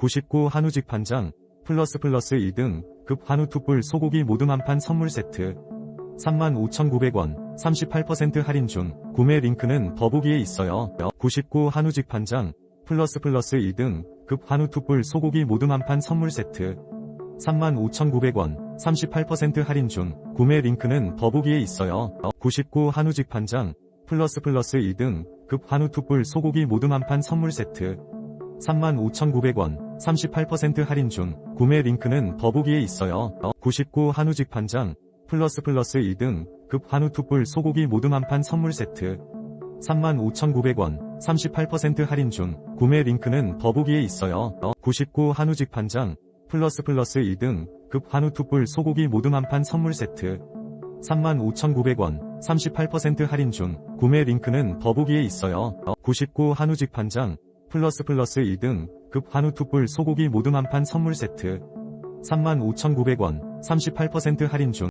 99 한우 직 판장 플러스 플러스 2등 급 한우 툭불 소고기 모듬 한 판 선물 세트 35,900원 38% 할인 중 구매 링크는 더보기에 있어요. 99 한우 직 판장 플러스 플러스 2등 급 한우 툭불 소고기 모듬 한 판 선물 세트 35,900원 38% 할인 중 구매 링크는 더보기에 있어요. 99 한우 직 판장 플러스 플러스 2등 급 한우 툭불 소고기 모듬 한 판 선물 세트 35,900원 38% 할인 중 구매 링크는 더보기에 있어요. 99 한우 직판장 플러스 플러스 2등 급 한우 툭불 소고기 모듬 한 판 선물 세트 35,900원 38% 할인 중 구매 링크는 더보기에 있어요. 99 한우 직판장 플러스 플러스 2등 급 한우 툭불 소고기 모듬 한 판 선물 세트 35,900원 38% 할인 중 구매 링크는 더보기에 있어요. 99 한우 직판장 플러스 플러스 2등 급 한우 툭불 소고기 모듬 한 판 선물 세트. 35,900원 38% 할인 중